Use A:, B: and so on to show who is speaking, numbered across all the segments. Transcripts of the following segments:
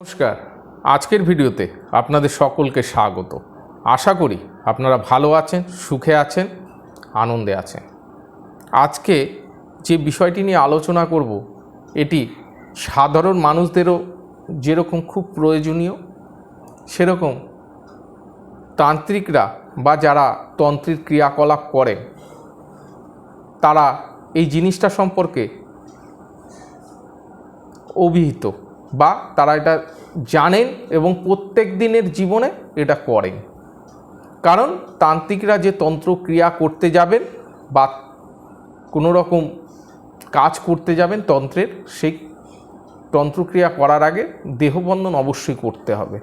A: নমস্কার। আজকের ভিডিওতে আপনাদের সকলকে স্বাগত। আশা করি আপনারা ভালো আছেন, সুখে আছেন, আনন্দে আছেন। আজকে যে বিষয়টি নিয়ে আলোচনা করব, এটি সাধারণ মানুষদেরও যেরকম খুব প্রয়োজনীয়, সেরকম তান্ত্রিকরা বা যারা তন্ত্রের ক্রিয়াকলাপ করেন, তারা এই জিনিসটা সম্পর্কে অভিহিত। বা তারা এটা জানেন এবং প্রত্যেক দিনের জীবনে এটা করেন। কারণ তান্ত্রিকরা যে তন্ত্র ক্রিয়া করতে যাবেন বা কোনো রকম কাজ করতে যাবেন তন্ত্রের, সেই তন্ত্রক্রিয়া করার আগে দেহবন্ধন অবশ্যই করতে হবে।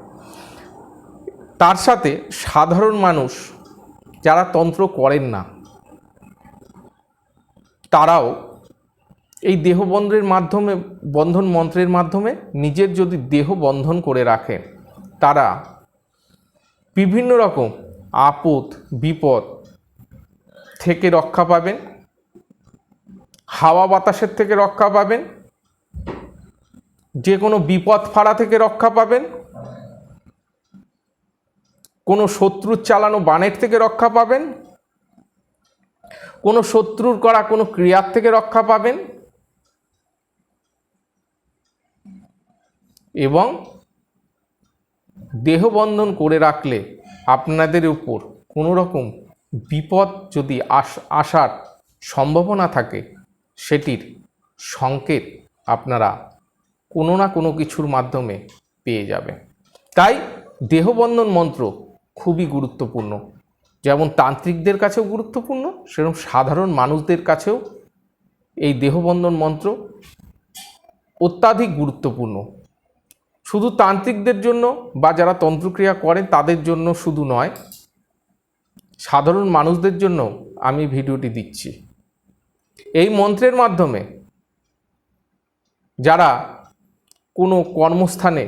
A: তার সাথে সাধারণ মানুষ যারা তন্ত্র করেন না, তারাও এই দেহ বন্ধনের মাধ্যমে, বন্ধন মন্ত্রের মাধ্যমে নিজের যদি দেহ বন্ধন করে রাখেন, তারা বিভিন্ন রকম আপদ, বিপদ থেকে রক্ষা পাবেন, হাওয়া বাতাসের থেকে রক্ষা পাবেন, যে কোনো বিপদ ফাড়া থেকে রক্ষা পাবেন, কোনো শত্রুর চালানো বানের থেকে রক্ষা পাবেন, কোনো শত্রুর করা কোনো ক্রিয়ার থেকে রক্ষা পাবেন এবং দেহবন্ধন করে রাখলে আপনাদের উপর কোনো রকম বিপদ যদি আস, আসার সম্ভাবনা থাকে, সেটির সংকেত আপনারা কোনো না কোনো কিছুর মাধ্যমে পেয়ে যাবে তাই দেহবন্ধন মন্ত্র খুবই গুরুত্বপূর্ণ। যেমন তান্ত্রিকদের কাছেও গুরুত্বপূর্ণ, সেরকম সাধারণ মানুষদের কাছেও এই দেহবন্ধন মন্ত্র অত্যাধিক গুরুত্বপূর্ণ। শুধু তান্ত্রিকদের জন্য বা যারা তন্ত্রক্রিয়া করেন তাদের জন্য শুধু নয়, সাধারণ মানুষদের জন্য আমি ভিডিওটি দিচ্ছি। এই মন্ত্রের মাধ্যমে যারা কোনো কর্মস্থানে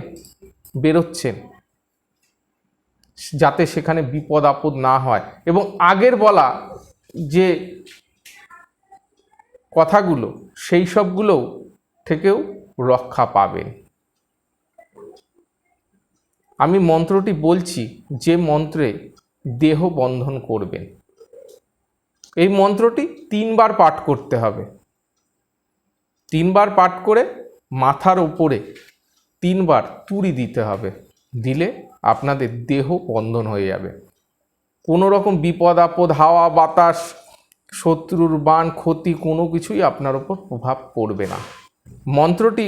A: বেরোচ্ছেন, যাতে সেখানে বিপদ আপদ না হয় এবং আগের বলা যে কথাগুলো, সেই সবগুলোও থেকেও রক্ষা পাবেন। আমি মন্ত্রটি বলছি, যে মন্ত্রে দেহ বন্ধন করবেন এই মন্ত্রটি তিনবার পাঠ করতে হবে। তিনবার পাঠ করে মাথার উপরে তিনবার তুড়ি দিতে হবে। দিলে আপনাদের দেহ বন্ধন হয়ে যাবে। কোনো রকম বিপদ, আপদ, হাওয়া, বাতাস, শত্রুর বান, ক্ষতি, কোনো কিছুই আপনার ওপর প্রভাব পড়বে না। মন্ত্রটি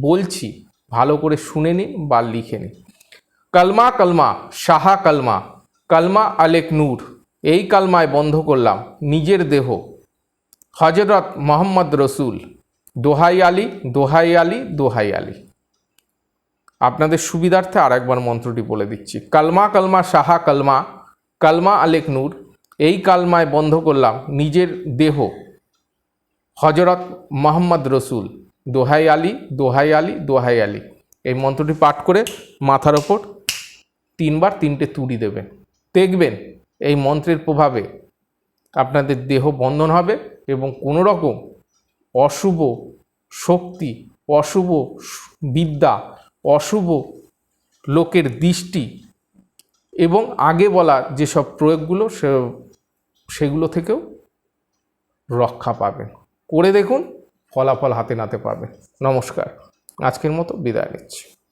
A: বলছি, ভালো করে শুনে নিন বা লিখে নিন। কালমা কালমা, সাহা কালমা কালমা আলেক নূর। এই কালমায় বন্ধ করলাম নিজের দেহ। হজরত মোহাম্মদ রসুল, দোহাই আলী দোহাই আলী দোহাই আলী। আপনাদের সুবিধার্থে আরেকবার মন্ত্রটি বলে দিচ্ছি। কালমা কালমা, সাহা কালমা কালমা আলেক নূর। এই কালমায় বন্ধ করলাম নিজের দেহ। হজরত মোহাম্মদ রসুল, দোহাই আলী দোহাই আলী দোহাই আলী। এই মন্ত্রটি পাঠ করে মাথার ওপর তিনবার তিনটে তুড়ি দেবেন দেখবেন এই মন্ত্রের প্রভাবে আপনাদের দেহ বন্ধন হবে এবং কোনো রকম অশুভ শক্তি, অশুভ বিদ্যা, অশুভ লোকের দৃষ্টি এবং আগে বলা যেসব প্রয়োগগুলো সে, সেগুলো থেকেও রক্ষা পাবেন। করে দেখুন, ফলাফল হাতে নাতে পাবেন। নমস্কার। আজকের মতো বিদায় নিচ্ছি।